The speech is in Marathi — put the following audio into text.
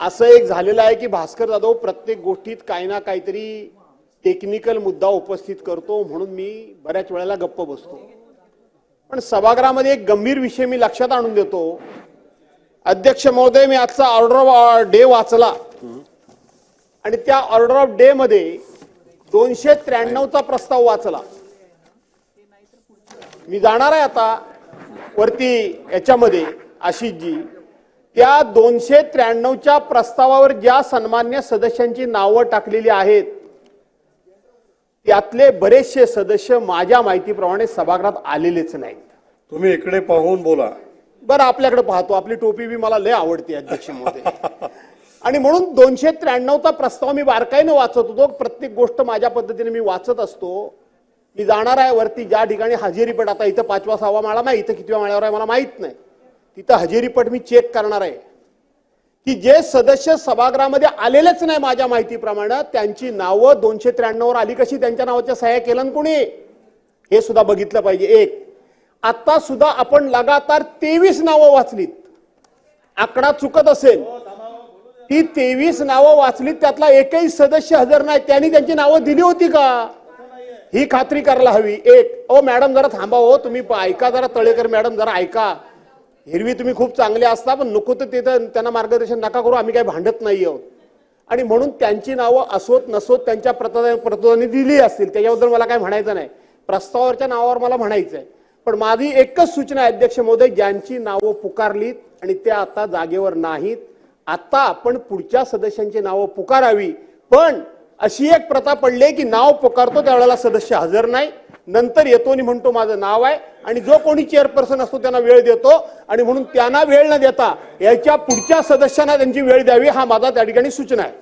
असं एक झालेलं आहे की भास्कर जाधव प्रत्येक गोष्टीत काही ना काहीतरी टेक्निकल मुद्दा उपस्थित करतो म्हणून मी बऱ्याच वेळेला गप्प बसतो. पण सभागृहामध्ये एक गंभीर विषय मी लक्षात आणून देतो. अध्यक्ष महोदय मी आजचा ऑर्डर ऑफ डे वाचला. आणि त्या ऑर्डर ऑफ डे मध्ये दोनशे त्र्याण्णवचा प्रस्ताव वाचला. मी जाणार आहे आता वरती याच्यामध्ये आशिषजी. त्या दोनशे त्र्याण्णवच्या प्रस्तावावर ज्या सन्मान्य सदस्यांची नावं टाकलेली आहेत त्यातले बरेचसे सदस्य माझ्या माहितीप्रमाणे सभागृहात आलेलेच नाहीत. तुम्ही इकडे पाहून बोला. बरं आपल्याकडे पाहतो. आपली टोपी बी मला लय आवडते अध्यक्ष महोदय. आणि म्हणून दोनशे त्र्याण्णवचा प्रस्ताव मी बारकाईने वाचत होतो. प्रत्येक गोष्ट माझ्या पद्धतीने मी वाचत असतो. मी जाणार आहे वरती ज्या ठिकाणी हजेरीपट आता इथं पाचवा सहावा माळा नाही इथं कितव्या माळ्यावर आहे मला माहीत नाही. तिथं हजेरीपट मी चेक करणार आहे. की जे सदस्य सभागृहामध्ये आलेलेच नाही माझ्या माहितीप्रमाणे त्यांची नावं दोनशे त्र्याण्णववर आली कशी? त्यांच्या नावाच्या सह्या केलं कोणी? हे सुद्धा बघितलं पाहिजे. एक आता सुद्धा आपण लगातार तेवीस नावं वाचलीत. आकडा चुकत असेल. ती तेवीस नावं वाचलीत त्यातला एकही सदस्य हजर नाही. त्यांनी त्यांची नावं दिली होती का? ही खात्री करायला हवी. एक ओ मॅडम जरा थांबा हो. तुम्ही प- ऐका जरा तळेकर मॅडम जरा ऐका. हिरवी तुम्ही खूप चांगले असता पण नको तर तिथं त्यांना मार्गदर्शन नका करू आम्ही काही भांडत नाही आहोत. आणि म्हणून त्यांची नावं असोत नसोत त्यांच्या प्रत प्रतोदाने दिली असतील त्याच्याबद्दल मला काय म्हणायचं नाही. प्रस्तावावरच्या नावावर मला म्हणायचं आहे पण माझी एकच सूचना आहे अध्यक्ष महोदय ज्यांची नावं पुकारलीत आणि त्या आता जागेवर नाहीत. आता आपण पुढच्या सदस्यांची नावं पुकारावी. पण अशी एक प्रथा पडली आहे की नाव पुकारतो त्यावेळेला सदस्य हजर नाही. नंतर येतो आणि म्हणतो माझं नाव आहे आणि जो कोणी चेअरपर्सन असतो त्यांना वेळ देतो आणि म्हणून त्यांना वेळ न देता याच्या पुढच्या सदस्यांना त्यांची वेळ द्यावी हा माझा त्या ठिकाणी सूचना आहे.